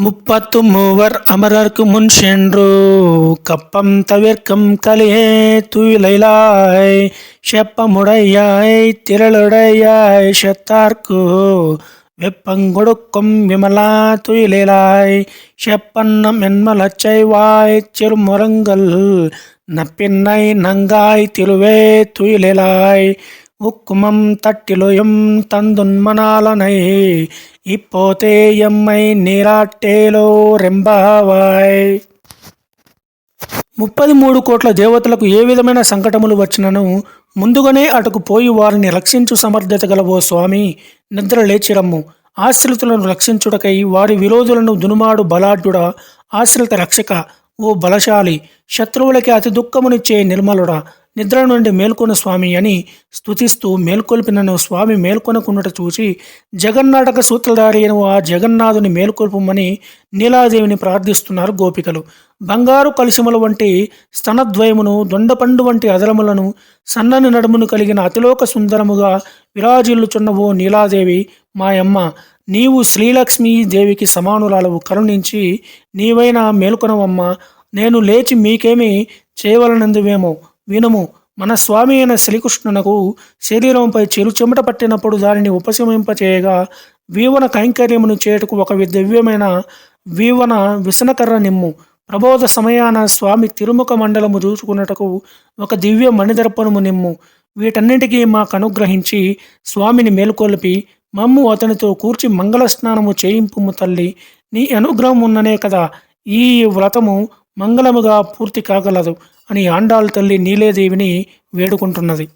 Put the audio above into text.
முப்பத்து மூவர் அமரர்க்கு முன் சென்று கப்பம் தவிர்க்கும் கலியே துயிலாய் செப்பமுடையாய் திரளுடையாய் செத்தார்க்கு வெப்பங்கொடுக்கும் விமலா துயிலாய் செப்பன்னம் என்மலச்சைவாய் சிறுமுரங்கள் நப்பின்னை நங்காய் திருவே துயிலாய் ఉక్కుమం తట్టిలోయం తందున్మనాలనై ఇప్పోతే ఎమ్మై నీరాట్టేలో రెంబావాయ్ ముప్పది మూడు కోట్ల దేవతలకు ఏ విధమైన సంకటములు వచ్చినను ముందుగానే అటుకు పోయి వారిని రక్షించు సమర్థత గల ఓ స్వామి నిద్ర లేచిరమ్ము. ఆశ్రితులను రక్షించుటకై వారి విరోధులను దునుమాడు బలాఢ్యుడ ఆశ్రిత రక్షక ఓ బలశాలి శత్రువులకి అతి దుఃఖమునిచ్చే నిర్మలుడా నిద్ర నుండి మేల్కొన స్వామి అని స్తుతిస్తూ మేల్కొల్పినను స్వామి మేల్కొనకున్నట చూసి జగన్నాటక సూత్రధారి అయిన ఆ జగన్నాథుని మేల్కొల్పమని నీలాదేవిని ప్రార్థిస్తున్నారు గోపికలు. బంగారు కలిసిమల వంటి స్తనద్వయమును దొండపండు వంటి అదరములను సన్నని నడుమును కలిగిన అతిలోక సుందరముగా విరాజిల్లుచున్న ఓ నీలాదేవి మాయమ్మ నీవు శ్రీలక్ష్మీ దేవికి సమానురాలవు కరుణించి నీవైనా మేలుకొనవమ్మ. నేను లేచి మీకేమి చేయవలనందువేమో. వినుము మన స్వామి అయిన శ్రీకృష్ణునకు శరీరంపై చెరు చెమట పట్టినప్పుడు దానిని ఉపశమింపచేయగా వీవన కైంకర్యమును చేటుకు ఒక వి- దివ్యమైన వీవన విసనకర్ర నిమ్ము. ప్రబోధ సమయాన స్వామి తిరుముఖ మండలము చూసుకున్నటకు ఒక దివ్య మణిదర్పణము నిమ్ము. వీటన్నిటికీ మాకు అనుగ్రహించి స్వామిని మేల్కొల్పి మమ్ము అతనితో కూర్చి మంగళ స్నానము చేయింపుము తల్లి. నీ అనుగ్రహం ఉన్ననే కదా ఈ వ్రతము మంగళముగా పూర్తి కాగలదు అని ఆండాల్ తల్లి నీలేదేవిని వేడుకుంటున్నది.